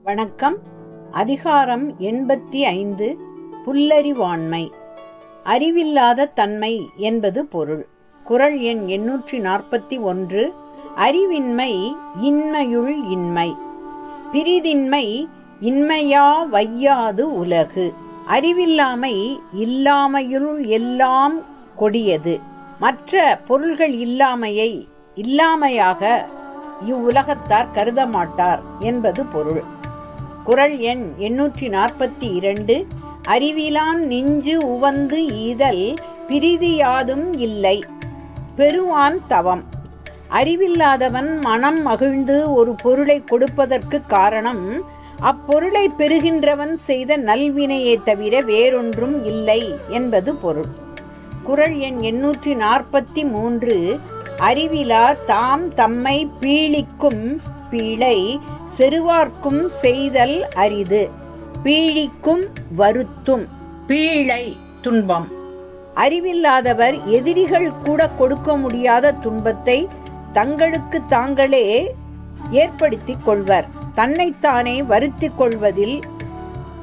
வணக்கம். அதிகாரம் எண்பத்தி ஐந்து புல்லறிவாண்மை. அறிவில்லாத தன்மை என்பது பொருள். குறள் எண் எண்ணூற்றி நாற்பத்தி ஒன்று அறிவின்மை இன்மையுள் இன்மை. பிரிதின்மை இன்மையா வையாது உலகு. அறிவில்லாமை இல்லாமையுள் எல்லாம் கொடியது. மற்ற பொருள்கள் இல்லாமையை இல்லாமையாக இவ்வுலகத்தார் கருத மாட்டார் என்பது பொருள். குறள் எண் எண்ணூற்றி நாற்பத்தி இரண்டு. அறிவிலான் நெஞ்சு உவந்து ஈதல் பிரிதியாதும் இல்லை. பெருவான் தவம். அறிவில்லாதவன் மனம் மகிழ்ந்து ஒரு பொருளை கொடுப்பதற்கு காரணம் அப்பொருளை பெறுகின்றவன் செய்த நல்வினையை தவிர வேறொன்றும் இல்லை என்பது பொருள். குறள் எண் எண்ணூற்றி நாற்பத்தி மூன்று. அறிவிலா தாம் தம்மை பீழிக்கும் பீழை செருவார்க்கும் செய்தல் அரிது பீழிக்கும் வருத்தும். பீழை துன்பம். அறிவில்லாதவர் எதிரிகள் கூட கொடுக்க முடியாத துன்பத்தை தங்களுக்கு தாங்களே ஏற்படுத்திக் கொள்வர். தன்னைத்தானே வருத்திக் கொள்வதில்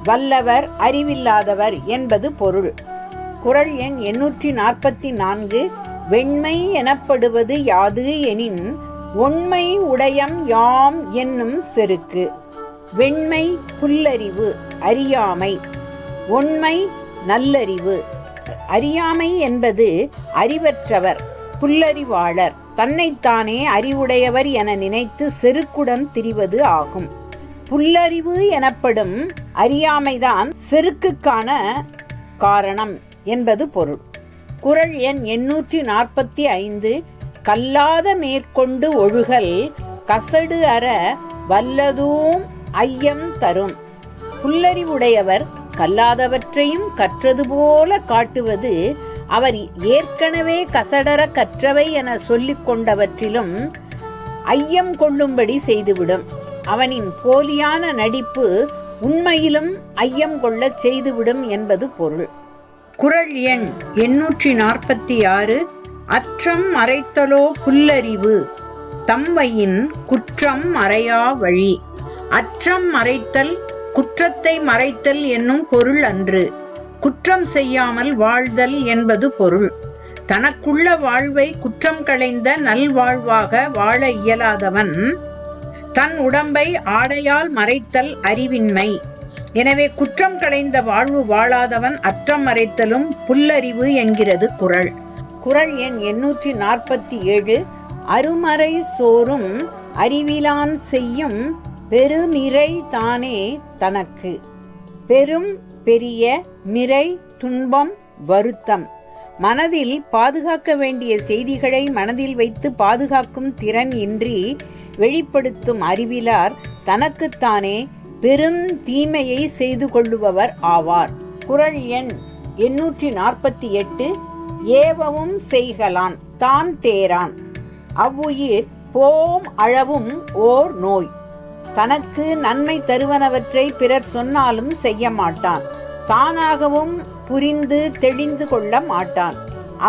வல்லவர் அறிவில்லாதவர் என்பது பொருள். குறள் எண் எண்ணூற்றி நாற்பத்தி நான்கு வெண்மை எனப்படுவது யாது எனின் ஒண்மை உடையம் யாம் என்னும் செருக்கு. வெண்மை புல்லறிவு அறியாமை. ஒண்மை நல்லறிவு. அறியாமை என்பது அறிவற்றவர் புல்லறிவாளர். தன்னைத்தானே அறிவுடையவர் என நினைத்து செருக்குடன் திரிவது ஆகும். புல்லறிவு எனப்படும் அறியாமைதான் செருக்குக்கான காரணம் என்பது பொருள். குறள் எண் எண்ணூற்றி நாற்பத்தி ஐந்து கல்லாத மேற்கொண்டு ஒழுகல் கசடு அற வல்லதூம் ஐயம் தரும். புல்லறிவுடையவர் கல்லாதவற்றையும் கற்றது போல காட்டுவது அவர் ஏற்கனவே கசடர கற்றவை என சொல்லிக் கொண்டவற்றிலும் ஐயம் கொள்ளும்படி செய்துவிடும். அவனின் போலியான நடிப்பு உண்மையிலும் ஐயம் கொள்ளச் செய்துவிடும் என்பது பொருள். குறள் எண் எண்ணூற்றி நாற்பத்தி ஆறு அற்றம் மறைத்தலோ புல்லறிவு தம்மையின் குற்றம் மறையா வழி. அற்றம் மறைத்தல் குற்றத்தை மறைத்தல் என்னும் பொருள் அன்று. குற்றம் செய்யாமல் வாழ்தல் என்பது பொருள். தனக்குள்ள வாழ்வை குற்றம் களைந்த நல்வாழ்வாக வாழ இயலாதவன் தன் உடம்பை ஆடையால் மறைத்தல் அறிவின்மை. எனவே குற்றம் களைந்த வாழ்வு வாழாதவன் அற்றம் மறைத்தலும் புல்லறிவு என்கிறது குரல். குறள் எண் எண்ணூற்றி நாற்பத்தி ஏழு. அருமறை சோறும் அறிவிலான் செய்யும் பெருமிறை தானே தனக்கு. பெரும் பெரிய மிரை துன்பம் வருத்தம். மனதில் பாதுகாக்க வேண்டிய செய்திகளை மனதில் வைத்து பாதுகாக்கும் திறன் இன்றி வெளிப்படுத்தும் அறிவிலார் தனக்குத்தானே பெரும் தீமையை செய்து கொள்ளுபவர் ஆவார். குறள் எண் எண்ணூற்றி நாற்பத்தி எட்டு. ஏவவும் செய்கலான் தான் தேரான். அவ்வுயிர் போம் அழவும் ஓர் நோய். தனக்கு நன்மை தருவனவற்றை பிறர் சொன்னாலும் செய்ய மாட்டான் தானாகவும் புரிந்து தெளிந்து கொள்ள மாட்டான்.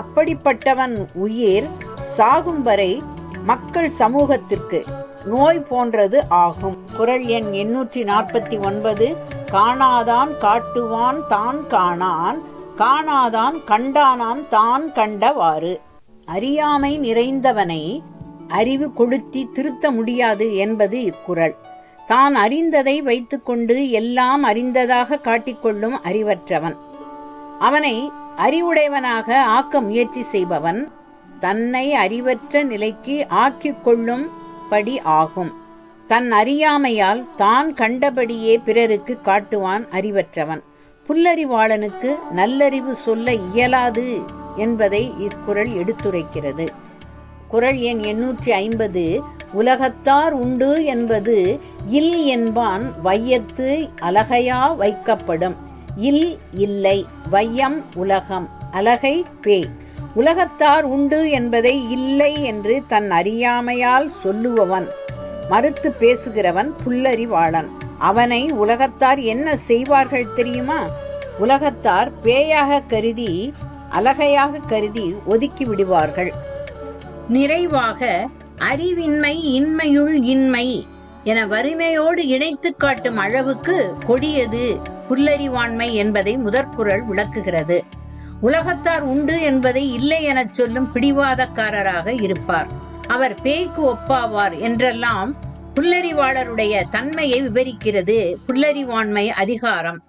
அப்படிப்பட்டவன் உயிர் சாகும் வரை மக்கள் சமூகத்திற்கு நோய் போன்றது ஆகும். குறள் எண் எண்ணூற்றி நாற்பத்தி ஒன்பது காணாதான் காட்டுவான் தான் காணான். காணாதான் கண்டானான் தான் கண்டவாறு. அறியாமை நிறைந்தவனை அறிவு கொளுத்தி திருத்த முடியாது என்பது இக்குறள். தான் அறிந்ததை வைத்துக்கொண்டு எல்லாம் அறிந்ததாக காட்டிக்கொள்ளும் அறிவற்றவன். அவனை அறிவுடையவனாக ஆக்க முயற்சி செய்பவன் தன்னை அறிவற்ற நிலைக்கு ஆக்கிக் கொள்ளும் படி ஆகும். தன் அறியாமையால் தான் கண்டபடியே பிறருக்கு காட்டுவான் அறிவற்றவன். புல்லறிவாளனுக்கு நல்லறிவு சொல்ல இயலாது என்பதை இக்குறள் எடுத்துரைக்கிறது. குறள் எண் எண்ணூற்றி ஐம்பது உலகத்தார் உண்டு என்பது இல் என்பான் வையத்து அலகையா வைக்கப்படும். இல் இல்லை வையம் உலகம் அலகை பேய் உலகத்தார் உண்டு என்பதை இல்லை என்று தன் அறியாமையால் சொல்லுபவன். மறுத்து பேசுகிறவன் புல்லறிவாளன். அவனை உலகத்தார் என்ன செய்வார்கள் தெரியுமா? உலகத்தார் பேயாக கருதி அலகையாக கருதி ஒதுக்கி விடுவார்கள். நிறைவாக அறிவின்மை இன்மையுள் இன்மை என வறுமையோடு இணைத்துக் காட்டும் அளவுக்கு கொடியது புல்லறிவாண்மை என்பதை முதற்குரல் விளக்குகிறது. உலகத்தார் உண்டு என்பதை இல்லை எனச் சொல்லும் பிடிவாதக்காரராக இருப்பார். அவர் பேய்க்கு ஒப்பாவார் என்றெல்லாம் புல்லறிவாளருடைய தன்மையை விவரிக்கிறது புல்லறிவாண்மை அதிகாரம்.